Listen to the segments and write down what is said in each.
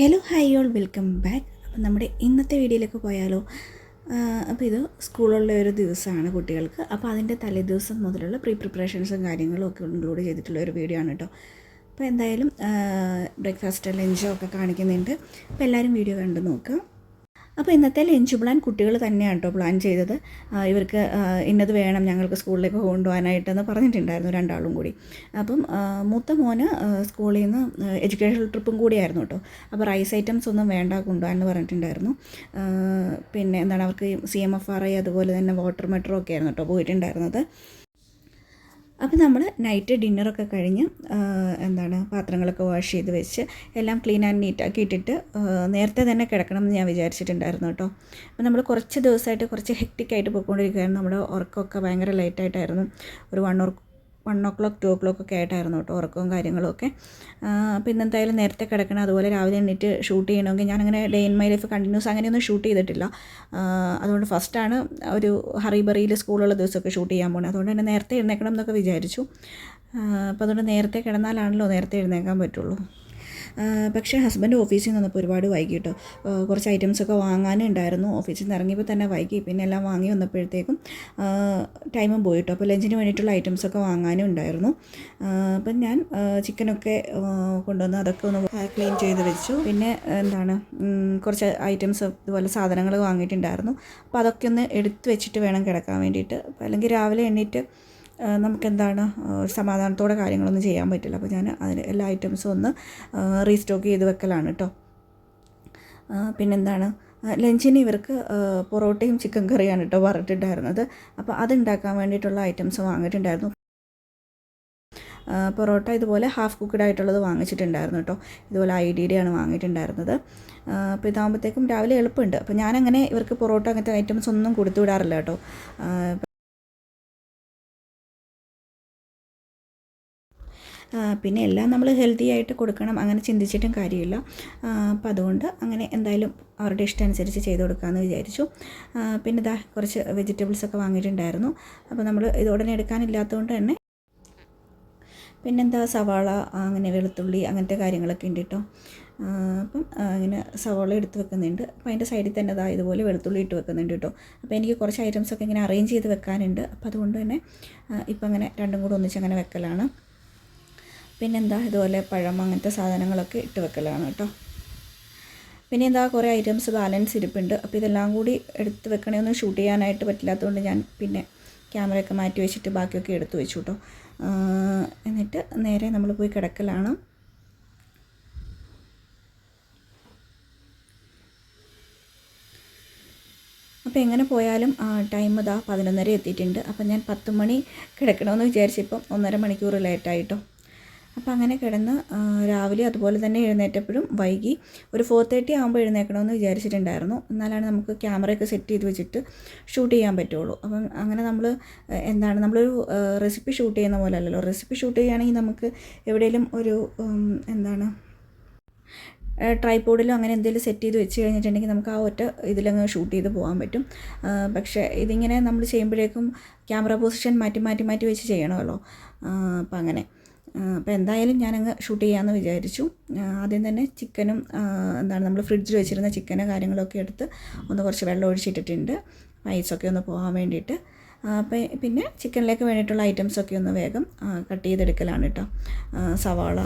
Hello hi all welcome back അപ്പം നമ്മുടെ ഇന്നത്തെ വീഡിയോയിലേക്ക് പോയാലോ? അപ്പോൾ ഇത് സ്കൂളുള്ള ഒരു ദിവസമാണ് കുട്ടികൾക്ക്. അപ്പോൾ അതിന്റെ തലേദിവസം മുതലുള്ള പ്രീ പ്രിപ്പറേഷൻസും കാര്യങ്ങളും ഒക്കെ ഇൻക്ലൂഡ് ചെയ്തിട്ടുള്ള ഒരു വീഡിയോ ആണ് കേട്ടോ. അപ്പോൾ എന്തായാലും ബ്രേക്ക്ഫാസ്റ്റ് ലഞ്ചോ ഒക്കെ കാണിക്കുന്നുണ്ട്. അപ്പോൾ എല്ലാവരും വീഡിയോ കണ്ട് നോക്കുക. അപ്പോൾ ഇന്നത്തെ ലഞ്ച് പ്ലാൻ കുട്ടികൾ തന്നെയാണ് കേട്ടോ പ്ലാൻ ചെയ്തത്. ഇവർക്ക് ഇന്നത് വേണം ഞങ്ങൾക്ക് സ്കൂളിലേക്ക് കൊണ്ടുപോകാനായിട്ടെന്ന് പറഞ്ഞിട്ടുണ്ടായിരുന്നു രണ്ടാളും കൂടി. അപ്പം മൂത്ത മോന് സ്കൂളിൽ നിന്ന് എഡ്യൂക്കേഷണൽ ട്രിപ്പും കൂടിയായിരുന്നു കേട്ടോ. അപ്പോൾ റൈസ് ഐറ്റംസ് ഒന്നും വേണ്ട കൊണ്ടുപോകാമെന്ന് പറഞ്ഞിട്ടുണ്ടായിരുന്നു. പിന്നെ എന്താണ് അവർക്ക് C M F R I അതുപോലെ തന്നെ വാട്ടർ മെട്രോ ഒക്കെ ആയിരുന്നു കേട്ടോ പോയിട്ടുണ്ടായിരുന്നത്. അപ്പോൾ നമ്മൾ നൈറ്റ് ഡിന്നറൊക്കെ കഴിഞ്ഞ് എന്താണ് പാത്രങ്ങളൊക്കെ വാഷ് ചെയ്ത് വെച്ച് എല്ലാം ക്ലീൻ ആൻഡ് നീറ്റാക്കി ഇട്ടിട്ട് നേരത്തെ തന്നെ കിടക്കണം എന്ന് ഞാൻ വിചാരിച്ചിട്ടുണ്ടായിരുന്നു കേട്ടോ. അപ്പോൾ നമ്മൾ കുറച്ച് ദിവസമായിട്ട് കുറച്ച് ഹെക്റ്റിക്കായിട്ട് പോയിക്കൊണ്ടിരിക്കുകയായിരുന്നു. നമ്മുടെ ഉറക്കമൊക്കെ ഭയങ്കര ലേറ്റായിട്ടായിരുന്നു ഒരു one or one o'clock two o'clock ഒക്കെ ആയിട്ടായിരുന്നു കേട്ടോ ഉറക്കവും കാര്യങ്ങളും ഒക്കെ. അപ്പോൾ ഇന്ന് എന്തായാലും നേരത്തെ കിടക്കണം. അതുപോലെ രാവിലെ എണീറ്റ് ഷൂട്ട് ചെയ്യണമെങ്കിൽ ഞാനങ്ങനെ day in my life continuous അങ്ങനെയൊന്നും ഷൂട്ട് ചെയ്തിട്ടില്ല. അതുകൊണ്ട് ഫസ്റ്റാണ് ഒരു ഹറിബറിയിൽ സ്കൂളുള്ള ദിവസമൊക്കെ ഷൂട്ട് ചെയ്യാൻ പോകുന്നത് അതുകൊണ്ട് തന്നെ നേരത്തെ എഴുന്നേക്കണം എന്നൊക്കെ വിചാരിച്ചു. അപ്പോൾ അതുകൊണ്ട് നേരത്തെ കിടന്നാലാണല്ലോ നേരത്തെ എഴുന്നേക്കാൻ പറ്റുള്ളൂ. പക്ഷേ ഹസ്ബൻഡ് ഓഫീസിൽ നിന്ന് വന്നപ്പോൾ ഒരുപാട് വൈകി കേട്ടോ. ഐറ്റംസ് കുറച്ച് ഐറ്റംസൊക്കെ വാങ്ങാനുണ്ടായിരുന്നു. ഓഫീസിൽ നിന്ന് ഇറങ്ങിയപ്പോൾ തന്നെ വൈകി. പിന്നെ എല്ലാം വാങ്ങി വന്നപ്പോഴത്തേക്കും ടൈമും പോയി കേട്ടോ. അപ്പോൾ ലഞ്ചിന് വേണ്ടിയിട്ടുള്ള ഐറ്റംസൊക്കെ വാങ്ങാനും ഉണ്ടായിരുന്നു അപ്പം ഞാൻ ചിക്കനൊക്കെ കൊണ്ടുവന്ന് അതൊക്കെ ഒന്ന് ക്ലീൻ ചെയ്ത് വെച്ചു. പിന്നെ എന്താണ് കുറച്ച് ഐറ്റംസ് ഇതുപോലെ സാധനങ്ങൾ വാങ്ങിയിട്ടുണ്ടായിരുന്നു. അപ്പോൾ അതൊക്കെ ഒന്ന് എടുത്ത് വെച്ചിട്ട് വേണം കിടക്കാൻ വേണ്ടിയിട്ട്. അല്ലെങ്കിൽ രാവിലെ എണ്ണീറ്റ് നമുക്കെന്താണ് സമാധാനത്തോടെ കാര്യങ്ങളൊന്നും ചെയ്യാൻ പറ്റില്ല. അപ്പോൾ ഞാൻ അതിന് എല്ലാ ഐറ്റംസും ഒന്ന് റീസ്റ്റോക്ക് ചെയ്ത് വെക്കലാണ് കേട്ടോ പിന്നെന്താണ് ലഞ്ചിന് ഇവർക്ക് പൊറോട്ടയും ചിക്കൻ കറിയാണ് കേട്ടോ പറഞ്ഞിട്ടുണ്ടായിരുന്നത് അപ്പോൾ അതുണ്ടാക്കാൻ വേണ്ടിയിട്ടുള്ള ഐറ്റംസ് വാങ്ങിയിട്ടുണ്ടായിരുന്നു. പൊറോട്ട ഇതുപോലെ ഹാഫ് കുക്ക്ഡ് ആയിട്ടുള്ളത് വാങ്ങിച്ചിട്ടുണ്ടായിരുന്നു കേട്ടോ ഇതുപോലെ ഐ ഡി ആണ് വാങ്ങിയിട്ടുണ്ടായിരുന്നത്. അപ്പോൾ ഇതാകുമ്പോഴത്തേക്കും രാവിലെ എളുപ്പമുണ്ട്. അപ്പോൾ ഞാനങ്ങനെ ഇവർക്ക് പൊറോട്ട അങ്ങനത്തെ ഐറ്റംസ് ഒന്നും കൊടുത്തു വിടാറില്ല കേട്ടോ പിന്നെ എല്ലാം നമ്മൾ ഹെൽത്തി ആയിട്ട് കൊടുക്കണം അങ്ങനെ ചിന്തിച്ചിട്ടും കാര്യമില്ല. അപ്പോൾ അതുകൊണ്ട് അങ്ങനെ എന്തായാലും അവരുടെ ഇഷ്ടം അനുസരിച്ച് ചെയ്ത് കൊടുക്കാമെന്ന് വിചാരിച്ചു. പിന്നെ ഇതാ കുറച്ച് വെജിറ്റബിൾസ് ഒക്കെ വാങ്ങിയിട്ടുണ്ടായിരുന്നു. അപ്പോൾ നമ്മൾ ഇത് ഉടനെ എടുക്കാനില്ലാത്തതുകൊണ്ട് തന്നെ പിന്നെന്താ സവാള അങ്ങനെ വെളുത്തുള്ളി അങ്ങനത്തെ കാര്യങ്ങളൊക്കെ ഉണ്ട് കേട്ടോ. അപ്പം ആ, ഇങ്ങനെ സവാള എടുത്ത് വെക്കുന്നുണ്ട്. അപ്പോൾ അതിന്റെ സൈഡിൽ തന്നെ അതാ ഇതുപോലെ വെളുത്തുള്ളി ഇട്ട് വെക്കുന്നുണ്ട് കേട്ടോ. അപ്പോൾ എനിക്ക് കുറച്ച് ഐറ്റംസ് ഒക്കെ ഇങ്ങനെ അറേഞ്ച് ചെയ്ത് വെക്കാനുണ്ട്. അപ്പോൾ അതുകൊണ്ട് തന്നെ ഇപ്പം അങ്ങനെ രണ്ടും കൂടെ ഒന്നിച്ച് അങ്ങനെ വെക്കലാണ്. പിന്നെന്താ ഇതുപോലെ പഴം അങ്ങനത്തെ സാധനങ്ങളൊക്കെ ഇട്ട് വെക്കലാണ് കേട്ടോ. പിന്നെ എന്താ കുറേ ഐറ്റംസ് ബാലൻസ് ഇരിപ്പുണ്ട്. അപ്പോൾ ഇതെല്ലാം കൂടി എടുത്ത് വെക്കണമെന്ന് ഷൂട്ട് ചെയ്യാനായിട്ട് പറ്റില്ലാത്തതുകൊണ്ട് ഞാൻ പിന്നെ ക്യാമറയൊക്കെ മാറ്റി വെച്ചിട്ട് ബാക്കിയൊക്കെ എടുത്തു വെച്ചു കേട്ടോ എന്നിട്ട് നേരെ നമ്മൾ പോയി കിടക്കലാണ്. അപ്പോൾ എങ്ങനെ പോയാലും ടൈം ഇതാ പതിനൊന്നര എത്തിയിട്ടുണ്ട്. അപ്പം ഞാൻ പത്ത് മണി കിടക്കണമെന്ന് വിചാരിച്ചപ്പം ഒന്നര മണിക്കൂർ ലേറ്റായിട്ടോ അപ്പോൾ അങ്ങനെ കിടന്ന് രാവിലെ അതുപോലെ തന്നെ എഴുന്നേറ്റപ്പോഴും വൈകി ഒരു ഫോർ തേർട്ടി ആകുമ്പോൾ എഴുന്നേക്കണമെന്ന് വിചാരിച്ചിട്ടുണ്ടായിരുന്നു. എന്നാലാണ് നമുക്ക് ക്യാമറയൊക്കെ സെറ്റ് ചെയ്ത് വെച്ചിട്ട് ഷൂട്ട് ചെയ്യാൻ പറ്റുള്ളൂ. അപ്പം അങ്ങനെ നമ്മൾ എന്താണ് നമ്മളൊരു റെസിപ്പി ഷൂട്ട് ചെയ്യുന്ന പോലെ അല്ലല്ലോ. റെസിപ്പി ഷൂട്ട് ചെയ്യുകയാണെങ്കിൽ നമുക്ക് എവിടെയെങ്കിലും ഒരു എന്താണ് ട്രൈപോഡിലോ അങ്ങനെ എന്തെങ്കിലും സെറ്റ് ചെയ്ത് വെച്ച് കഴിഞ്ഞിട്ടുണ്ടെങ്കിൽ നമുക്ക് ആ ഒറ്റ ഇതിലങ്ങ് ഷൂട്ട് ചെയ്ത് പോകാൻ പറ്റും. പക്ഷേ ഇതിങ്ങനെ നമ്മൾ ചെയ്യുമ്പോഴേക്കും ക്യാമറ പൊസിഷൻ മാറ്റി മാറ്റി മാറ്റി വെച്ച് ചെയ്യണമല്ലോ. അപ്പം അങ്ങനെ. അപ്പോൾ എന്തായാലും ഞാനങ്ങ് ഷൂട്ട് ചെയ്യാമെന്ന് വിചാരിച്ചു. ആദ്യം തന്നെ ചിക്കനും എന്താണ് നമ്മൾ ഫ്രിഡ്ജിൽ വെച്ചിരുന്ന ചിക്കനും കാര്യങ്ങളൊക്കെ എടുത്ത് ഒന്ന് കുറച്ച് വെള്ളം ഒഴിച്ചിട്ടിട്ടുണ്ട്. ഐസൊക്കെ ഒന്ന് പോകാൻ വേണ്ടിയിട്ട്. പിന്നെ ചിക്കനിലേക്ക് വേണ്ടിയിട്ടുള്ള ഐറ്റംസൊക്കെ ഒന്ന് വേഗം കട്ട് ചെയ്തെടുക്കലാണ് കേട്ടോ സവാള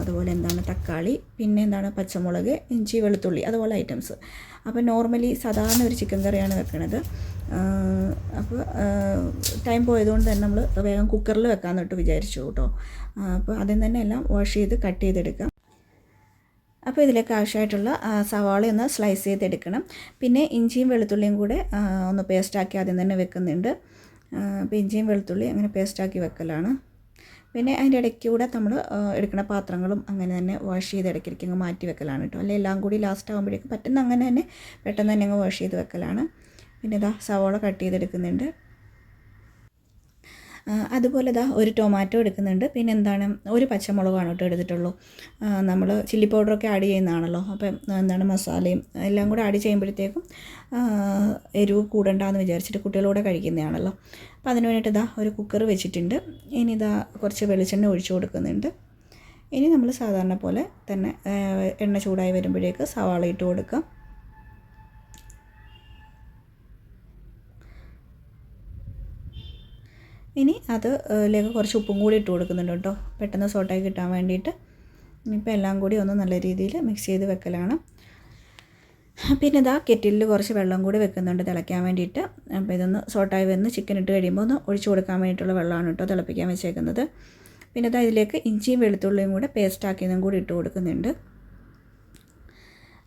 അതുപോലെ എന്താണ് തക്കാളി പിന്നെ എന്താണ് പച്ചമുളക് ഇഞ്ചി വെളുത്തുള്ളി അതുപോലെ ഐറ്റംസ്. അപ്പോൾ നോർമലി സാധാരണ ഒരു ചിക്കൻ കറിയാണ് വെക്കണത്. അപ്പോൾ ടൈം പോയതുകൊണ്ട് തന്നെ നമ്മൾ വേഗം കുക്കറിൽ വെക്കാമെന്നിട്ട് വിചാരിച്ചു കേട്ടോ അപ്പോൾ ആദ്യം തന്നെ എല്ലാം വാഷ് ചെയ്ത് കട്ട് ചെയ്തെടുക്കാം. അപ്പോൾ ഇതിലേക്ക് ആവശ്യമായിട്ടുള്ള സവാള ഒന്ന് സ്ലൈസ് ചെയ്തെടുക്കണം. പിന്നെ ഇഞ്ചിയും വെളുത്തുള്ളിയും കൂടെ ഒന്ന് പേസ്റ്റാക്കി ആദ്യം തന്നെ വെക്കുന്നുണ്ട്. അപ്പോൾ ഇഞ്ചിയും വെളുത്തുള്ളി അങ്ങനെ പേസ്റ്റാക്കി വെക്കലാണ്. പിന്നെ അതിന്റെ ഇടയ്ക്ക് കൂടെ നമ്മൾ എടുക്കുന്ന പാത്രങ്ങളും അങ്ങനെ തന്നെ വാഷ് ചെയ്ത് ഇടയ്ക്കിടയ്ക്ക് അങ്ങ് മാറ്റി വെക്കലാണ് കേട്ടോ. അല്ലെങ്കിൽ എല്ലാം കൂടി ലാസ്റ്റ് ആകുമ്പോഴേക്കും പറ്റുന്ന അങ്ങനെ തന്നെ പെട്ടെന്ന് തന്നെ അങ്ങ് വാഷ് ചെയ്ത് വെക്കലാണ്. പിന്നെ ഇതാ സവാള കട്ട് ചെയ്തെടുക്കുന്നുണ്ട്. അതുപോലെ ദാ ഒരു ടൊമാറ്റോ എടുക്കുന്നുണ്ട്. പിന്നെ എന്താണ്? ഒരു പച്ചമുളകാണ് കേട്ടോ എടുത്തിട്ടുള്ളൂ. നമ്മൾ ചില്ലി പൗഡറൊക്കെ ആഡ് ചെയ്യുന്നതാണല്ലോ. അപ്പം എന്താണ്? മസാലയും എല്ലാം കൂടെ ആഡ് ചെയ്യുമ്പോഴത്തേക്കും എരിവ് കൂടണ്ടെന്ന് വിചാരിച്ചിട്ട് കുട്ടികളൂടെ കഴിക്കുന്നതാണല്ലോ. അപ്പം അതിന് വേണ്ടിയിട്ട് ഇതാ ഒരു കുക്കർ വെച്ചിട്ടുണ്ട്. ഇനി ഇതാ കുറച്ച് വെളിച്ചെണ്ണ ഒഴിച്ചു കൊടുക്കുന്നുണ്ട്. ഇനി നമ്മൾ സാധാരണ പോലെ തന്നെ എണ്ണ ചൂടായി വരുമ്പോഴേക്ക് സവാള ഇട്ട് കൊടുക്കാം. ഇനി അത് അതിലേക്ക് കുറച്ച് ഉപ്പും കൂടി ഇട്ട് കൊടുക്കുന്നുണ്ട് കേട്ടോ. പെട്ടെന്ന് സോട്ടായി കിട്ടാൻ വേണ്ടിയിട്ട്. ഇനിയിപ്പോൾ എല്ലാം കൂടി ഒന്ന് നല്ല രീതിയിൽ മിക്സ് ചെയ്ത് വെക്കലാണ്. പിന്നെ ഇതാ കെറ്റിലിൽ കുറച്ച് വെള്ളം കൂടി വെക്കുന്നുണ്ട് തിളയ്ക്കാൻ വേണ്ടിയിട്ട്. അപ്പോൾ ഇതൊന്ന് സോട്ടായി വന്ന് ചിക്കൻ ഇട്ട് കഴിയുമ്പോൾ ഒന്ന് ഒഴിച്ചു കൊടുക്കാൻ വേണ്ടിയിട്ടുള്ള വെള്ളമാണ് കേട്ടോ തിളപ്പിക്കാൻ വെച്ചേക്കുന്നത്. പിന്നെ ഇതാ ഇതിലേക്ക് ഇഞ്ചിയും വെളുത്തുള്ളിയും കൂടെ പേസ്റ്റാക്കിയതും കൂടി ഇട്ട് കൊടുക്കുന്നുണ്ട്.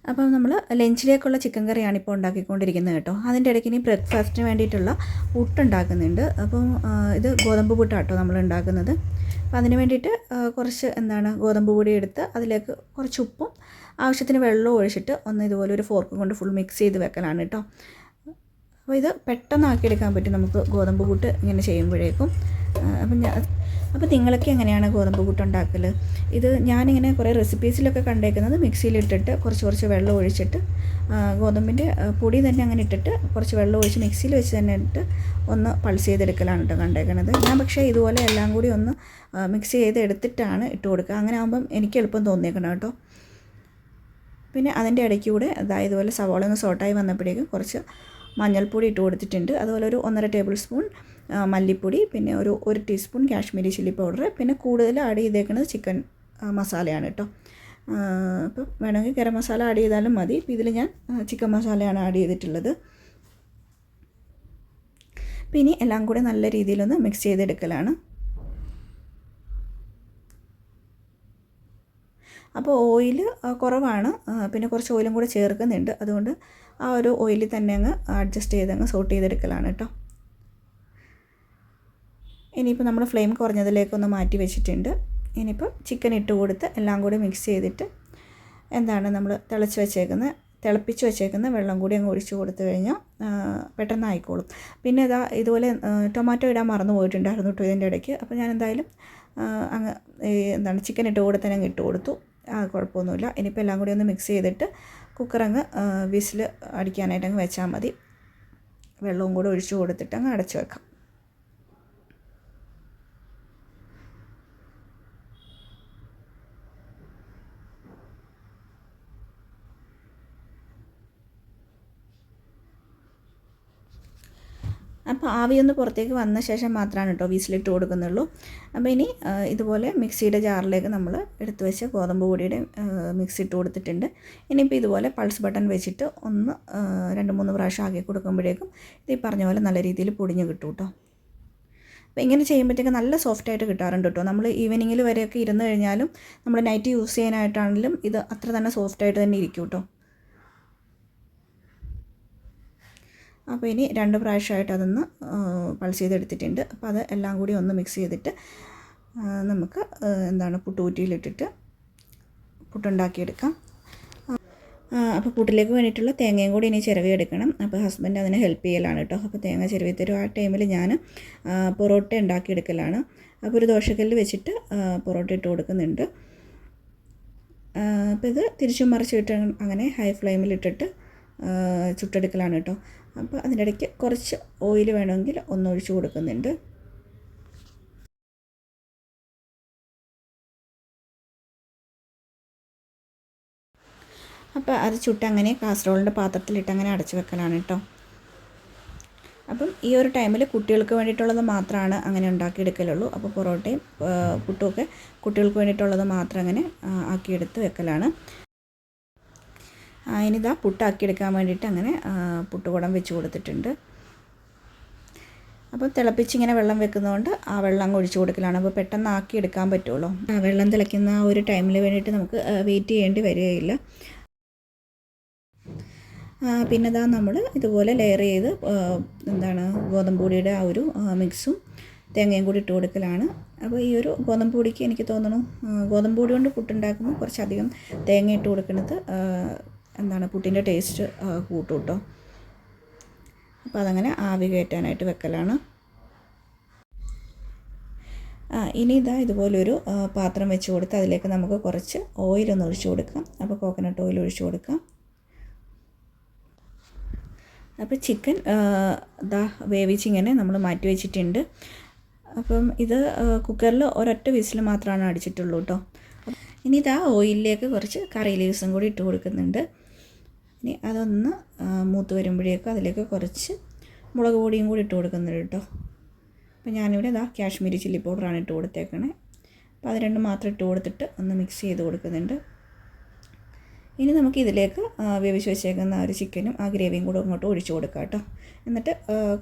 അപ്പം നമ്മൾ ലഞ്ചിലേക്കുള്ള ചിക്കൻ കറിയാണ് ഇപ്പോൾ ഉണ്ടാക്കിക്കൊണ്ടിരിക്കുന്നത് കേട്ടോ. അതിന്റെ ഇടയ്ക്ക് ഇനി ബ്രേക്ക്ഫാസ്റ്റിന് വേണ്ടിയിട്ടുള്ള പുട്ടുണ്ടാക്കുന്നുണ്ട്. അപ്പം ഇത് ഗോതമ്പ് പുട്ടാട്ടോ നമ്മൾ ഉണ്ടാക്കുന്നത്. അപ്പം അതിന് വേണ്ടിയിട്ട് കുറച്ച് എന്താണ് ഗോതമ്പ് പൊടി എടുത്ത് അതിലേക്ക് കുറച്ച് ഉപ്പും ആവശ്യത്തിന് വെള്ളവും ഒഴിച്ചിട്ട് ഒന്ന് ഇതുപോലെ ഒരു ഫോർക്ക് കൊണ്ട് ഫുൾ മിക്സ് ചെയ്ത് വെക്കലാണ് കേട്ടോ. അപ്പോൾ ഇത് പെട്ടെന്ന് ആക്കിയെടുക്കാൻ പറ്റും നമുക്ക് ഗോതമ്പ് പുട്ട് ഇങ്ങനെ ചെയ്യുമ്പോഴേക്കും. അപ്പം ഞാൻ അപ്പോൾ നിങ്ങളൊക്കെ എങ്ങനെയാണ് ഗോതമ്പ് കൂട്ട് ഉണ്ടാക്കൽ ഇത് ഞാനിങ്ങനെ കുറേ റെസിപ്പീസിലൊക്കെ കണ്ടേക്കുന്നത് മിക്സിയിലിട്ടിട്ട് കുറച്ച് കുറച്ച് വെള്ളം ഒഴിച്ചിട്ട് ഗോതമ്പിന്റെ പൊടി തന്നെ അങ്ങനെ ഇട്ടിട്ട് കുറച്ച് വെള്ളം ഒഴിച്ച് മിക്സിയിൽ വെച്ച് തന്നെ ഇട്ട് ഒന്ന് പൾസ് ചെയ്തെടുക്കലാണ് കേട്ടോ കണ്ടേക്കണത്. ഞാൻ പക്ഷേ ഇതുപോലെ എല്ലാം കൂടി ഒന്ന് മിക്സ് ചെയ്ത് എടുത്തിട്ടാണ് ഇട്ട് കൊടുക്കുക. അങ്ങനെ ആകുമ്പം എനിക്ക് എളുപ്പം തോന്നിയേക്കണം കേട്ടോ. പിന്നെ അതിന്റെ ഇടയ്ക്ക് കൂടെ അതായത് ഇതുപോലെ സവാള ഒന്ന് സോട്ടായി വന്നപ്പോഴേക്കും കുറച്ച് മഞ്ഞൾപ്പൊടി ഇട്ട് കൊടുത്തിട്ടുണ്ട്. അതുപോലെ ഒരു ഒന്നര ടേബിൾ സ്പൂൺ മല്ലിപ്പൊടി പിന്നെ ഒരു ഒരു ടീസ്പൂൺ കാശ്മീരി ചില്ലി പൗഡർ പിന്നെ കൂടുതൽ ആഡ് ചെയ്തേക്കുന്നത് ചിക്കൻ മസാലയാണ് കേട്ടോ അപ്പം വേണമെങ്കിൽ ഗരം മസാല ആഡ് ചെയ്താലും മതി. ഇപ്പം ഇതിൽ ഞാൻ ചിക്കൻ മസാലയാണ് ആഡ് ചെയ്തിട്ടുള്ളത്. പിന്നെ എല്ലാം കൂടെ നല്ല രീതിയിലൊന്ന് മിക്സ് ചെയ്തെടുക്കലാണ്. അപ്പോൾ ഓയിൽ കുറവാണ്. പിന്നെ കുറച്ച് ഓയിലും കൂടെ ചേർക്കുന്നുണ്ട്. അതുകൊണ്ട് ആ ഒരു ഓയിലിൽ തന്നെ അങ്ങ് അഡ്ജസ്റ്റ് ചെയ്ത് അങ്ങ് സോട്ട് ചെയ്തെടുക്കലാണ് കേട്ടോ ഇനിയിപ്പോൾ നമ്മൾ ഫ്ലെയിം കുറഞ്ഞതിലേക്കൊന്ന് മാറ്റി വെച്ചിട്ടുണ്ട്. ഇനിയിപ്പോൾ ചിക്കൻ ഇട്ട് കൊടുത്ത് എല്ലാം കൂടി മിക്സ് ചെയ്തിട്ട് എന്താണ് നമ്മൾ തിളച്ച് വെച്ചേക്കുന്ന തിളപ്പിച്ച് വെച്ചേക്കുന്ന വെള്ളം കൂടി അങ്ങ് ഒഴിച്ച് കൊടുത്തു കഴിഞ്ഞാൽ പെട്ടെന്ന് ആയിക്കോളും പിന്നെ ഇതാ ഇതുപോലെ ടൊമാറ്റോ ഇടാൻ മറന്നു പോയിട്ടുണ്ടായിരുന്നു കേട്ടോ ഇതിന്റെ ഇടയ്ക്ക്. അപ്പോൾ ഞാൻ എന്തായാലും അങ്ങ് എന്താണ് ചിക്കൻ ഇട്ട് കൊടുത്തന്നെ അങ്ങ് ഇട്ട് കൊടുത്തു. ആ കുഴപ്പമൊന്നുമില്ല. ഇനിയിപ്പോൾ എല്ലാം കൂടി ഒന്ന് മിക്സ് ചെയ്തിട്ട് കുക്കർ അങ്ങ് വിസിൽ അടിക്കാനായിട്ട് അങ്ങ് വെച്ചാൽ മതി. വെള്ളവും കൂടെ ഒഴിച്ചു കൊടുത്തിട്ട് അങ്ങ് അടച്ചു വെക്കാം. അപ്പോൾ ആവിയൊന്ന് പുറത്തേക്ക് വന്ന ശേഷം മാത്രമാണ് കേട്ടോ വീസിലിട്ട് കൊടുക്കുന്നുള്ളൂ. അപ്പോൾ ഇനി ഇതുപോലെ മിക്സിയുടെ ജാറിലേക്ക് നമ്മൾ എടുത്തു വെച്ച ഗോതമ്പ് പൊടിയുടെ മിക്സി ഇട്ട് കൊടുത്തിട്ടുണ്ട്. ഇനിയിപ്പോൾ ഇതുപോലെ പൾസ് ബട്ടൺ വെച്ചിട്ട് ഒന്ന് രണ്ട് മൂന്ന് പ്രാവശ്യം ആക്കി കൊടുക്കുമ്പോഴേക്കും ഇത് ഈ പറഞ്ഞ പോലെ നല്ല രീതിയിൽ പൊടിഞ്ഞ് കിട്ടും കേട്ടോ. അപ്പോൾ ഇങ്ങനെ ചെയ്യുമ്പോഴത്തേക്ക് നല്ല സോഫ്റ്റ് ആയിട്ട് കിട്ടാറുണ്ട് കേട്ടോ. നമ്മൾ ഈവനിങ്ങിൽ വരെയൊക്കെ ഇരുന്ന് കഴിഞ്ഞാലും നമ്മൾ നൈറ്റ് യൂസ് ചെയ്യാനായിട്ടാണെങ്കിലും ഇത് അത്ര തന്നെ സോഫ്റ്റ് ആയിട്ട് തന്നെ ഇരിക്കും കേട്ടോ. അപ്പോൾ ഇനി രണ്ട് പ്രാവശ്യമായിട്ട് അതൊന്ന് പൾസ് ചെയ്തെടുത്തിട്ടുണ്ട്. അപ്പോൾ അത് എല്ലാം കൂടി ഒന്ന് മിക്സ് ചെയ്തിട്ട് നമുക്ക് എന്താണ് പുട്ടുകുറ്റിയിലിട്ടിട്ട് പുട്ടുണ്ടാക്കിയെടുക്കാം. അപ്പോൾ പുട്ടിലേക്ക് വേണ്ടിയിട്ടുള്ള തേങ്ങയും കൂടി ഇനി ചിരവി എടുക്കണം. അപ്പോൾ ഹസ്ബൻഡ് അതിനെ ഹെൽപ്പ് ചെയ്യലാണ് കേട്ടോ. അപ്പോൾ തേങ്ങ ചിരവി തരും. ആ ടൈമിൽ ഞാൻ പൊറോട്ട ഉണ്ടാക്കിയെടുക്കലാണ്. അപ്പോൾ ഒരു ദോശക്കല്ല് വെച്ചിട്ട് പൊറോട്ട ഇട്ട് കൊടുക്കുന്നുണ്ട്. അപ്പോൾ ഇത് തിരിച്ചും മറിച്ചിട്ട് അങ്ങനെ ഹൈ ഫ്ലെയിമിലിട്ടിട്ട് ചുട്ടെടുക്കലാണ് കേട്ടോ. അപ്പോൾ അതിന്റെ ഇടയ്ക്ക് കുറച്ച് ഓയിൽ വേണമെങ്കിൽ ഒന്നൊഴിച്ച് കൊടുക്കുന്നുണ്ട്. അപ്പോൾ അത് ചുട്ട് അങ്ങനെ കാസറോളിന്റെ പാത്രത്തിലിട്ട് അങ്ങനെ അടച്ചു വെക്കലാണ് കേട്ടോ. അപ്പം ഈ ഒരു ടൈമിൽ കുട്ടികൾക്ക് വേണ്ടിയിട്ടുള്ളത് മാത്രമാണ് അങ്ങനെ ഉണ്ടാക്കിയെടുക്കലുള്ളൂ. അപ്പോൾ പൊറോട്ടയും പുട്ടുമൊക്കെ കുട്ടികൾക്ക് വേണ്ടിയിട്ടുള്ളത് മാത്രം അങ്ങനെ ആക്കിയെടുത്ത് വെക്കലാണ്. ആ, പുട്ടാക്കി എടുക്കാൻ വേണ്ടിയിട്ട് അങ്ങനെ പുട്ടുകുടം വെച്ച് കൊടുത്തിട്ടുണ്ട്. അപ്പോൾ തിളപ്പിച്ചിങ്ങനെ വെള്ളം വെക്കുന്നതുകൊണ്ട് ആ വെള്ളം അങ്ങ് ഒഴിച്ചു കൊടുക്കലാണ്. അപ്പോൾ പെട്ടെന്ന് ആക്കി എടുക്കാൻ പറ്റുള്ളൂ. ആ വെള്ളം തിളയ്ക്കുന്ന ആ ഒരു ടൈമിൽ വേണ്ടിയിട്ട് നമുക്ക് വെയിറ്റ് ചെയ്യേണ്ടി വരികയില്ല. പിന്നെ ഇതാ നമ്മൾ ഇതുപോലെ ലെയർ ചെയ്ത് എന്താണ് ഗോതമ്പ് പൊടിയുടെ ആ ഒരു മിക്സും തേങ്ങയും കൂടി ഇട്ട് കൊടുക്കലാണ്. അപ്പോൾ ഈ ഒരു ഗോതമ്പ് പൊടിക്ക് എനിക്ക് തോന്നുന്നു ഗോതമ്പ് പൊടി കൊണ്ട് പുട്ടുണ്ടാക്കുമ്പോൾ കുറച്ചധികം തേങ്ങ ഇട്ട് കൊടുക്കുന്നത് എന്താണ് പുട്ടിന്റെ ടേസ്റ്റ് കൂട്ടും കേട്ടോ അപ്പോൾ അതങ്ങനെ ആവി കയറ്റാനായിട്ട് വെക്കലാണ്. ഇനി ഇതാ ഇതുപോലൊരു പാത്രം വെച്ച് കൊടുത്ത് അതിലേക്ക് നമുക്ക് കുറച്ച് ഓയിലൊന്ന് ഒഴിച്ച് കൊടുക്കാം. അപ്പോൾ കോക്കനട്ട് ഓയിൽ ഒഴിച്ച് കൊടുക്കാം. അപ്പോൾ ചിക്കൻ ദാ വേവിച്ചിങ്ങനെ നമ്മൾ മാറ്റി വെച്ചിട്ടുണ്ട്. അപ്പം ഇത് കുക്കറിൽ ഒരൊറ്റ വിസിൽ മാത്രമാണ് അടിച്ചിട്ടുള്ളൂ കേട്ടോ ഇനി ഇതാ ഓയിലിലേക്ക് കുറച്ച് കറി ലീവ്സും കൂടി ഇട്ട് കൊടുക്കുന്നുണ്ട്. ഇനി അതൊന്ന് മൂത്ത് വരുമ്പോഴേക്കും അതിലേക്ക് കുറച്ച് മുളക് പൊടിയും കൂടി ഇട്ട് കൊടുക്കുന്നുണ്ട് കേട്ടോ. അപ്പോൾ ഞാനിവിടെ ഇതാ കാശ്മീരി ചില്ലി പൗഡറാണ് ഇട്ട് കൊടുത്തേക്കണേ. അപ്പോൾ അത് രണ്ടും മാത്രം ഇട്ട് കൊടുത്തിട്ട് ഒന്ന് മിക്സ് ചെയ്ത് കൊടുക്കുന്നുണ്ട്. ഇനി നമുക്ക് ഇതിലേക്ക് വേവിച്ച് വെച്ചേക്കുന്ന ഒരു ചിക്കനും ആ ഗ്രേവിയും കൂടെ അങ്ങോട്ട് ഒഴിച്ചു കൊടുക്കാം കേട്ടോ. എന്നിട്ട്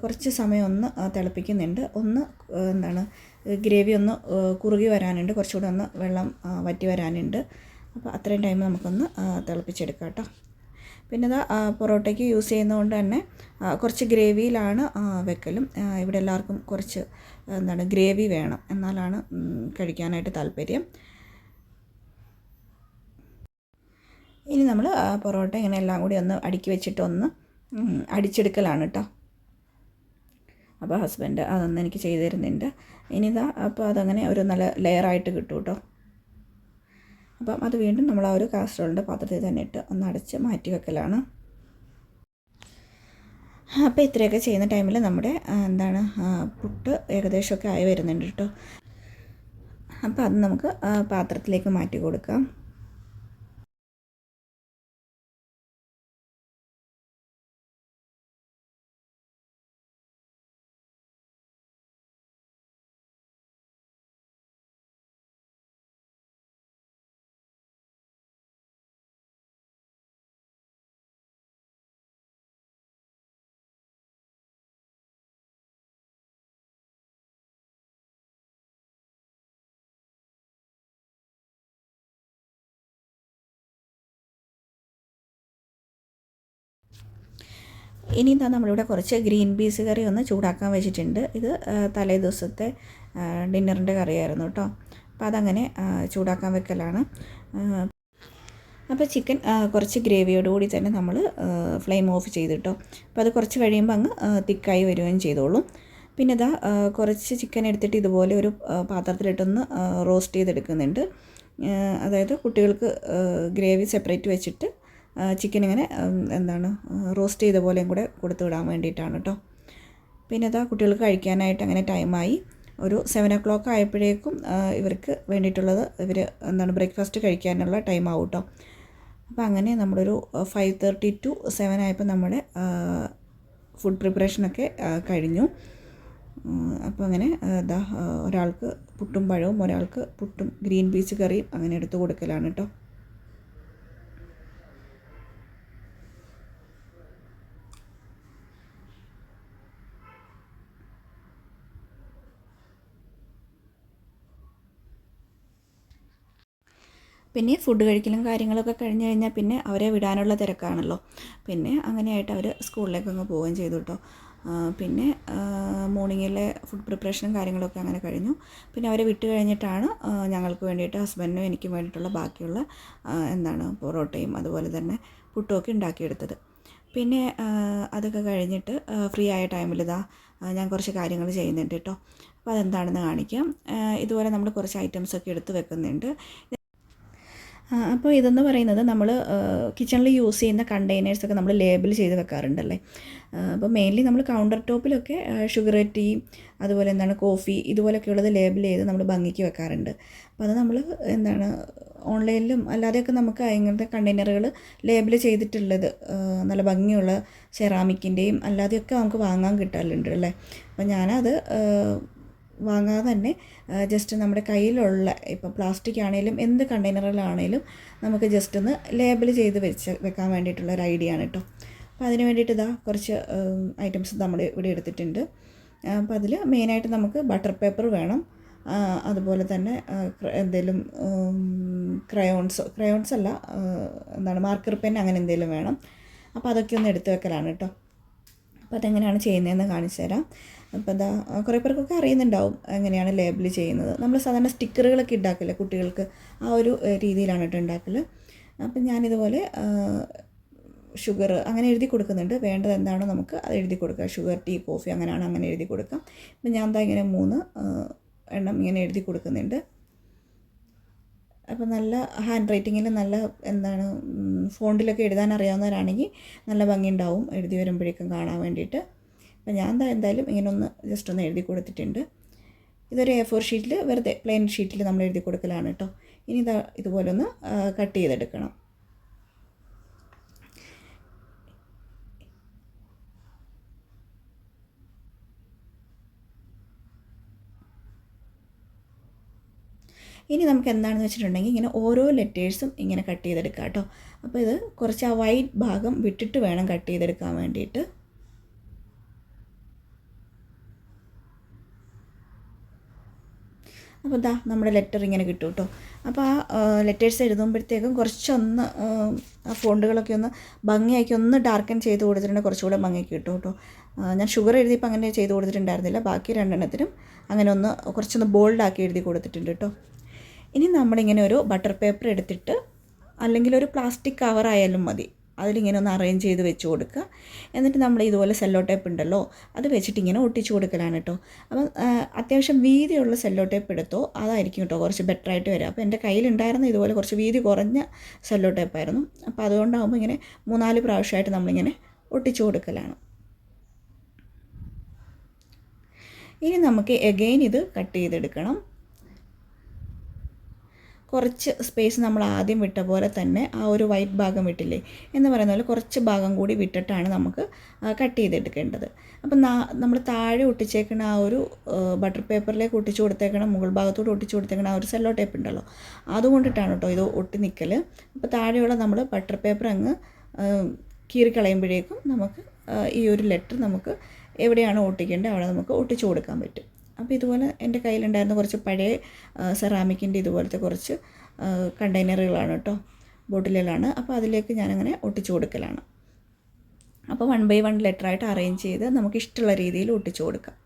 കുറച്ച് സമയം ഒന്ന് തിളപ്പിക്കുന്നുണ്ട്. ഒന്ന് എന്താണ് ഗ്രേവി ഒന്ന് കുറുകി വരാനുണ്ട്. കുറച്ചുകൂടെ ഒന്ന് വെള്ളം വറ്റി വരാനുണ്ട്. അപ്പോൾ അത്രയും ടൈം നമുക്കൊന്ന് തിളപ്പിച്ചെടുക്കാം കേട്ടോ. പിന്നെ ഇതാ പൊറോട്ടയ്ക്ക് യൂസ് ചെയ്യുന്നതുകൊണ്ട് തന്നെ കുറച്ച് ഗ്രേവിയിലാണ് വെക്കലും. ഇവിടെ എല്ലാവർക്കും കുറച്ച് എന്താണ് ഗ്രേവി വേണം. എന്നാലാണ് കഴിക്കാനായിട്ട് താല്പര്യം. ഇനി നമ്മൾ പൊറോട്ട ഇങ്ങനെ എല്ലാം കൂടി ഒന്ന് അടുക്കി വെച്ചിട്ട് ഒന്ന് അടിച്ചെടുക്കലാണ് കേട്ടോ അപ്പോൾ ഹസ്ബൻഡ് അതൊന്ന് എനിക്ക് ചെയ്തു തരുന്നുണ്ട്. ഇനി ഇതാ അപ്പോൾ അതങ്ങനെ ഒരു നല്ല ലെയറായിട്ട് കിട്ടും കേട്ടോ അപ്പം അത് വീണ്ടും നമ്മൾ ആ ഒരു കാസറോളിന്റെ പാത്രത്തിൽ തന്നെ ഇട്ട് ഒന്ന് അടച്ച് മാറ്റി വെക്കലാണ്. അപ്പോൾ ഇത്രയൊക്കെ ചെയ്യുന്ന ടൈമിൽ നമ്മുടെ എന്താണ് പുട്ട് ഏകദേശമൊക്കെ ആയി വരുന്നുണ്ട് കേട്ടോ. അപ്പോൾ അത് നമുക്ക് പാത്രത്തിലേക്ക് മാറ്റി കൊടുക്കാം. ഇനി എന്താ നമ്മളിവിടെ കുറച്ച് ഗ്രീൻ പീസ് കറി ഒന്ന് ചൂടാക്കാൻ വെച്ചിട്ടുണ്ട്. ഇത് തലേ ദിവസത്തെ ഡിന്നറിന്റെ കറിയായിരുന്നു കേട്ടോ. അപ്പോൾ അതങ്ങനെ ചൂടാക്കാൻ വെക്കലാണ്. അപ്പോൾ ചിക്കൻ കുറച്ച് ഗ്രേവിയോടുകൂടി തന്നെ നമ്മൾ ഫ്ലെയിം ഓഫ് ചെയ്തിട്ടോ അപ്പോൾ അത് കുറച്ച് കഴിയുമ്പോൾ അങ്ങ് തിക്കായി വരികയും ചെയ്തോളും. പിന്നെ ഇതാ കുറച്ച് ചിക്കൻ എടുത്തിട്ട് ഇതുപോലെ ഒരു പാത്രത്തിലിട്ടൊന്ന് റോസ്റ്റ് ചെയ്തെടുക്കുന്നുണ്ട്. അതായത് കുട്ടികൾക്ക് ഗ്രേവി സെപ്പറേറ്റ് വെച്ചിട്ട് ചിക്കൻ ഇങ്ങനെ എന്താണ് റോസ്റ്റ് ചെയ്ത പോലെയും കൂടെ കൊടുത്തു വിടാൻ വേണ്ടിയിട്ടാണ് കേട്ടോ പിന്നെ ഇതാ കുട്ടികൾക്ക് കഴിക്കാനായിട്ട് അങ്ങനെ ടൈമായി ഒരു സെവൻ ഒ ക്ലോക്ക് ആയപ്പോഴേക്കും ഇവർക്ക് വേണ്ടിയിട്ടുള്ളത് ഇവർ എന്താണ് ബ്രേക്ക്ഫാസ്റ്റ് കഴിക്കാനുള്ള ടൈം ആവും കേട്ടോ അപ്പോൾ അങ്ങനെ നമ്മളൊരു ഫൈവ് തേർട്ടി ടു സെവൻ ആയപ്പോൾ നമ്മുടെ ഫുഡ് പ്രിപ്പറേഷനൊക്കെ കഴിഞ്ഞു. അപ്പോൾ അങ്ങനെ ദാ ഒരാൾക്ക് പുട്ടും പഴവും ഒരാൾക്ക് പുട്ടും ഗ്രീൻ പീസ് കറിയും അങ്ങനെ എടുത്ത് കൊടുക്കലാണ് കേട്ടോ പിന്നെ ഫുഡ് കഴിക്കലും കാര്യങ്ങളൊക്കെ കഴിഞ്ഞ് കഴിഞ്ഞാൽ പിന്നെ അവരെ വിടാനുള്ള തിരക്കാണല്ലോ. പിന്നെ അങ്ങനെയായിട്ട് അവർ സ്കൂളിലേക്ക് അങ്ങ് പോവുകയും ചെയ്തു കേട്ടോ പിന്നെ മോർണിംഗിലെ ഫുഡ് പ്രിപ്പറേഷനും കാര്യങ്ങളൊക്കെ അങ്ങനെ കഴിഞ്ഞു. പിന്നെ അവരെ വിട്ട് കഴിഞ്ഞിട്ടാണ് ഞങ്ങൾക്ക് വേണ്ടിയിട്ട് ഹസ്ബൻഡിനും എനിക്കും വേണ്ടിയിട്ടുള്ള ബാക്കിയുള്ള എന്താണ് പൊറോട്ടയും അതുപോലെ തന്നെ പുട്ടുമൊക്കെ ഉണ്ടാക്കിയെടുത്തത്. പിന്നെ അതൊക്കെ കഴിഞ്ഞിട്ട് ഫ്രീ ആയ ടൈമിൽ ഇതാ ഞാൻ കുറച്ച് കാര്യങ്ങൾ ചെയ്യുന്നുണ്ട് കേട്ടോ അപ്പോൾ അതെന്താണെന്ന് കാണിക്കാം. ഇതുപോലെ നമ്മൾ കുറച്ച് ഐറ്റംസൊക്കെ എടുത്ത് വെക്കുന്നുണ്ട്. അപ്പോൾ ഇതെന്ന് പറയുന്നത് നമ്മൾ കിച്ചണിൽ യൂസ് ചെയ്യുന്ന കണ്ടെയ്നേഴ്സൊക്കെ നമ്മൾ ലേബിൾ ചെയ്ത് വെക്കാറുണ്ടല്ലേ? അപ്പോൾ മെയിൻലി നമ്മൾ കൗണ്ടർ ടോപ്പിലൊക്കെ ഷുഗർ ടീ അതുപോലെ എന്താണ് കോഫി ഇതുപോലൊക്കെ ഉള്ളത് ലേബിൾ ചെയ്ത് നമ്മൾ ഭംഗിക്ക് വെക്കാറുണ്ട്. അപ്പോൾ അത് നമ്മൾ എന്താണ് ഓൺലൈനിലും അല്ലാതെയൊക്കെ നമുക്ക് ഇങ്ങനത്തെ കണ്ടെയ്നറുകൾ ലേബിൾ ചെയ്തിട്ടുള്ളത് നല്ല ഭംഗിയുള്ള സെറാമിക്കിന്റെയും അല്ലാതെയൊക്കെ നമുക്ക് വാങ്ങാൻ കിട്ടാറുണ്ട് അല്ലേ? അപ്പോൾ ഞാനത് വാങ്ങാതെ തന്നെ ജസ്റ്റ് നമ്മുടെ കയ്യിലുള്ള ഇപ്പോൾ പ്ലാസ്റ്റിക് ആണെങ്കിലും എന്ത് കണ്ടെയ്നറിലാണെങ്കിലും നമുക്ക് ജസ്റ്റ് ഒന്ന് ലേബിൾ ചെയ്ത് വെച്ച് വെക്കാൻ വേണ്ടിയിട്ടുള്ള ഒരു ഐഡിയ ആണ് കേട്ടോ അപ്പോൾ അതിന് വേണ്ടിയിട്ട് ഇതാ കുറച്ച് ഐറ്റംസ് നമ്മൾ ഇവിടെ എടുത്തിട്ടുണ്ട്. അപ്പോൾ അതിൽ മെയിനായിട്ട് നമുക്ക് ബട്ടർ പേപ്പർ വേണം. അതുപോലെ തന്നെ എന്തെങ്കിലും ക്രയോൺസ് ക്രയോൺസ് അല്ല എന്താണ് മാർക്കർ പെൻ അങ്ങനെ എന്തെങ്കിലും വേണം. അപ്പോൾ അതൊക്കെ ഒന്ന് എടുത്ത് വെക്കലാണ് കേട്ടോ അപ്പോൾ അതെങ്ങനെയാണ് ചെയ്യുന്നതെന്ന് കാണിച്ചു തരാം. അപ്പോൾ എന്താ കുറേ പേർക്കൊക്കെ അറിയുന്നുണ്ടാവും എങ്ങനെയാണ് ലേബിൾ ചെയ്യുന്നത്. നമ്മൾ സാധാരണ സ്റ്റിക്കറുകളൊക്കെ ഉണ്ടാക്കില്ല കുട്ടികൾക്ക്? ആ ഒരു രീതിയിലാണ് കേട്ടോ ഉണ്ടാക്കൽ അപ്പം ഞാനിതുപോലെ ഷുഗർ അങ്ങനെ എഴുതി കൊടുക്കുന്നുണ്ട്. വേണ്ടത് എന്താണോ നമുക്ക് അത് എഴുതി കൊടുക്കുക ഷുഗർ ടീ കോഫി അങ്ങനെയാണ് അങ്ങനെ എഴുതി കൊടുക്കാം. ഇപ്പം ഞാൻ എന്താ ഇങ്ങനെ മൂന്ന് എണ്ണം ഇങ്ങനെ എഴുതി കൊടുക്കുന്നുണ്ട്. അപ്പോൾ നല്ല ഹാൻഡ് റൈറ്റിങ്ങിൽ നല്ല എന്താണ് ഫോണ്ടിലൊക്കെ എഴുതാൻ അറിയാവുന്നവരാണെങ്കിൽ നല്ല ഭംഗിയുണ്ടാവും എഴുതി വരുമ്പോഴേക്കും കാണാൻ വേണ്ടിയിട്ട്. അപ്പോൾ ഞാൻ എന്താ എന്തായാലും ഇങ്ങനെ ഒന്ന് ജസ്റ്റ് ഒന്ന് എഴുതി കൊടുത്തിട്ടുണ്ട്. ഇതൊരു എ ഫോർ ഷീറ്റിൽ വെറുതെ പ്ലെയിൻ ഷീറ്റിൽ നമ്മൾ എഴുതി കൊടുക്കലാണ് കേട്ടോ ഇനി ഇതാ ഇതുപോലൊന്ന് കട്ട് ചെയ്തെടുക്കണം. ഇനി നമുക്ക് എന്താണെന്ന് വെച്ചിട്ടുണ്ടെങ്കിൽ ഇങ്ങനെ ഓരോ ലെറ്റേഴ്സും ഇങ്ങനെ കട്ട് ചെയ്തെടുക്കാം കേട്ടോ. അപ്പോൾ ഇത് കുറച്ച് ആ വൈറ്റ് ഭാഗം വിട്ടിട്ട് വേണം കട്ട് ചെയ്തെടുക്കാൻ വേണ്ടിയിട്ട്. അപ്പോൾ ഇതാ നമ്മുടെ ലെറ്റർ ഇങ്ങനെ കിട്ടും കേട്ടോ. അപ്പോൾ ആ ലെറ്റേഴ്സ് എഴുതുമ്പോഴത്തേക്കും കുറച്ചൊന്ന് ആ ഫോണ്ടുകളൊക്കെ ഒന്ന് ഭംഗിയാക്കി ഒന്ന് ഡാർക്കൻ ചെയ്ത് കൊടുത്തിട്ടുണ്ടെങ്കിൽ കുറച്ചുകൂടെ ഭംഗിയാക്കി കിട്ടും കേട്ടോ. ഞാൻ ഷുഗർ എഴുതിയപ്പോൾ അങ്ങനെ ചെയ്ത് കൊടുത്തിട്ടുണ്ടായിരുന്നില്ല. ബാക്കി രണ്ടെണ്ണത്തിനും അങ്ങനെ ഒന്ന് കുറച്ചൊന്ന് ബോൾഡാക്കി എഴുതി കൊടുത്തിട്ടുണ്ട് കേട്ടോ. ഇനി നമ്മളിങ്ങനെ ഒരു ബട്ടർ പേപ്പർ എടുത്തിട്ട് അല്ലെങ്കിൽ ഒരു പ്ലാസ്റ്റിക് കവർ ആയാലും മതി. അതിലിങ്ങനെ ഒന്ന് അറേഞ്ച് ചെയ്ത് വെച്ച് കൊടുക്കുക. എന്നിട്ട് നമ്മൾ ഇതുപോലെ സെല്ലോ ടേപ്പ് ഉണ്ടല്ലോ അത് വെച്ചിട്ട് ഇങ്ങനെ ഒട്ടിച്ചു കൊടുക്കലാണ് കേട്ടോ അപ്പം അത്യാവശ്യം വീതിയുള്ള സെല്ലോ ടേപ്പ് എടുത്തോ അതായിരിക്കും കേട്ടോ കുറച്ച് ബെറ്റർ ആയിട്ട് വരിക. അപ്പോൾ എന്റെ കയ്യിലുണ്ടായിരുന്ന ഇതുപോലെ കുറച്ച് വീതി കുറഞ്ഞ സെല്ലോ ടേപ്പായിരുന്നു അപ്പോൾ അതുകൊണ്ടാകുമ്പോൾ ഇങ്ങനെ മൂന്നാൽ പ്രാവശ്യമായിട്ട് നമ്മളിങ്ങനെ ഒട്ടിച്ചു കൊടുക്കലാണ്. ഇനി നമുക്ക് എഗെയിൻ ഇത് കട്ട് ചെയ്തെടുക്കണം. കുറച്ച് സ്പേസ് നമ്മൾ ആദ്യം വിട്ട പോലെ തന്നെ ആ ഒരു വൈറ്റ് ഭാഗം വിട്ടില്ലേ? എന്ന് പറയുന്ന പോലെ കുറച്ച് ഭാഗം കൂടി വിട്ടിട്ടാണ് നമുക്ക് കട്ട് ചെയ്തെടുക്കേണ്ടത്. അപ്പം നമ്മൾ താഴെ ഒട്ടിച്ചേക്കുന്ന ആ ഒരു ബട്ടർ പേപ്പറിലേക്ക് ഒട്ടിച്ചു കൊടുത്തേക്കണം മുകൾ ഭാഗത്തോട് ഒട്ടിച്ചു കൊടുത്തേക്കണം ആ ഒരു സെല്ലോ ടേപ്പ് ഉണ്ടല്ലോ. അതുകൊണ്ടിട്ടാണ് കേട്ടോ ഇത് ഒട്ടി നിൽക്കൽ അപ്പോൾ താഴെയുള്ള നമ്മൾ ബട്ടർ പേപ്പർ അങ്ങ് കീറിക്കളയുമ്പോഴേക്കും നമുക്ക് ഈ ഒരു ലെറ്റർ നമുക്ക് എവിടെയാണ് ഒട്ടിക്കേണ്ടത്? അവിടെ നമുക്ക് ഒട്ടിച്ചു കൊടുക്കാൻ പറ്റും. അപ്പോൾ ഇതുപോലെ എന്റെ കയ്യിലുണ്ടായിരുന്ന കുറച്ച് പഴയ സെറാമിക്കിന്റെ ഇതുപോലത്തെ കുറച്ച് കണ്ടെയ്നറുകളാണ് കേട്ടോ ബോട്ടിലുകളാണ്. അപ്പോൾ അതിലേക്ക് ഞാനങ്ങനെ ഒട്ടിച്ചു കൊടുക്കലാണ്. അപ്പോൾ വൺ ബൈ വൺ ലെറ്ററായിട്ട് അറേഞ്ച് ചെയ്ത് നമുക്ക് ഇഷ്ടമുള്ള രീതിയിൽ ഒട്ടിച്ചു കൊടുക്കാം.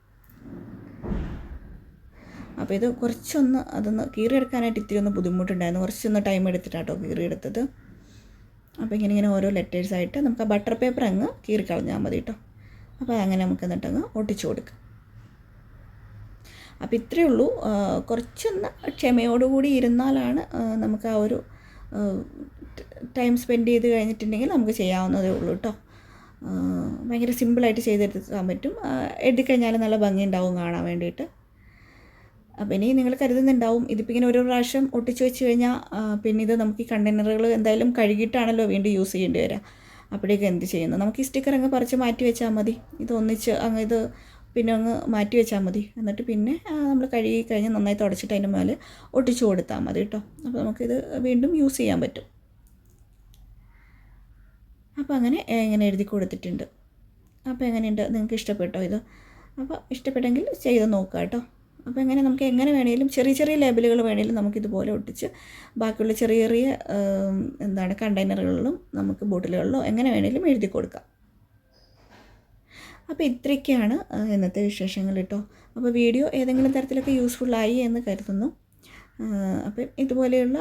അപ്പോൾ ഇത് കുറച്ചൊന്ന് അതൊന്ന് കീറിയെടുക്കാനായിട്ട് ഇത്തിരി ഒന്ന് ബുദ്ധിമുട്ടുണ്ടായിരുന്നു. കുറച്ചൊന്ന് ടൈം എടുത്തിട്ടാട്ടോ കീറിയെടുത്തത്. അപ്പോൾ ഇങ്ങനെ ഇങ്ങനെ ഓരോ ലെറ്റേഴ്സായിട്ട് നമുക്ക് ആ ബട്ടർ പേപ്പർ അങ്ങ് കീറിക്കളഞ്ഞാൽ മതി കേട്ടോ. അപ്പോൾ അങ്ങനെ നമുക്ക് എന്നിട്ടങ്ങ് ഒട്ടിച്ചു കൊടുക്കാം. അപ്പോൾ ഇത്രയേ ഉള്ളൂ. കുറച്ചൊന്ന് ക്ഷമയോടുകൂടി ഇരുന്നാലാണ് നമുക്ക് ആ ഒരു ടൈം സ്പെൻഡ് ചെയ്ത് കഴിഞ്ഞിട്ടുണ്ടെങ്കിൽ നമുക്ക് ചെയ്യാവുന്നതേ ഉള്ളൂ കേട്ടോ. ഭയങ്കര സിമ്പിളായിട്ട് ചെയ്തെടുക്കാൻ പറ്റും. എഴുതിക്കഴിഞ്ഞാൽ നല്ല ഭംഗി ഉണ്ടാവും കാണാൻ വേണ്ടിയിട്ട്. അപ്പം ഇനി നിങ്ങൾ കരുതുന്നുണ്ടാവും ഇതിപ്പോൾ ഇങ്ങനെ ഒരു പ്രാവശ്യം ഒട്ടിച്ച് വെച്ച് കഴിഞ്ഞാൽ പിന്നെ ഇത് നമുക്ക് ഈ കണ്ടെയ്നറുകൾ എന്തായാലും കഴുകിയിട്ടാണല്ലോ വീണ്ടും യൂസ് ചെയ്യേണ്ടി വരിക. അപ്പോഴേക്ക് എന്ത് ചെയ്യുന്നു? നമുക്ക് ഈ സ്റ്റിക്കർ അങ്ങ് പറിച്ച് മാറ്റി വെച്ചാൽ മതി. ഇത് ഒന്നിച്ച് അങ്ങ് ഇത് പിന്നെ അങ്ങ് മാറ്റി വെച്ചാൽ മതി. എന്നിട്ട് പിന്നെ നമ്മൾ കഴുകി കഴിഞ്ഞ് നന്നായി തുടച്ചിട്ട് അതിന്റെ മേലെ ഒട്ടിച്ചു കൊടുത്താൽ മതി കേട്ടോ. അപ്പോൾ നമുക്കിത് വീണ്ടും യൂസ് ചെയ്യാൻ പറ്റും. അപ്പോൾ അങ്ങനെ ഇങ്ങനെ എഴുതി കൊടുത്തിട്ടുണ്ട്. അപ്പോൾ എങ്ങനെയുണ്ട്? നിങ്ങൾക്ക് ഇഷ്ടപ്പെട്ടോ ഇത്? അപ്പോൾ ഇഷ്ടപ്പെട്ടെങ്കിൽ ചെയ്ത് നോക്കുക കേട്ടോ. അപ്പോൾ എങ്ങനെ നമുക്ക് എങ്ങനെ വേണേലും ചെറിയ ചെറിയ ലേബലുകൾ വേണേലും നമുക്കിതുപോലെ ഒട്ടിച്ച് ബാക്കിയുള്ള ചെറിയ ചെറിയ എന്താണ് കണ്ടെയ്നറുകളിലും നമുക്ക് ബോട്ടിലുകളിലും എങ്ങനെ വേണേലും എഴുതി കൊടുക്കാം. അപ്പോൾ ഇത്രയൊക്കെയാണ് ഇന്നത്തെ വിശേഷങ്ങൾ കേട്ടോ. അപ്പോൾ വീഡിയോ ഏതെങ്കിലും തരത്തിലൊക്കെ യൂസ്ഫുൾ ആയി എന്ന് കരുതുന്നു. അപ്പം ഇതുപോലെയുള്ള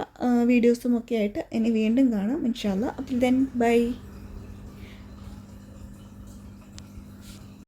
വീഡിയോസും ഒക്കെ ആയിട്ട് ഇനി വീണ്ടും കാണാം. ഇൻഷാല്ല അപ്പോൾ ദെൻ ബൈ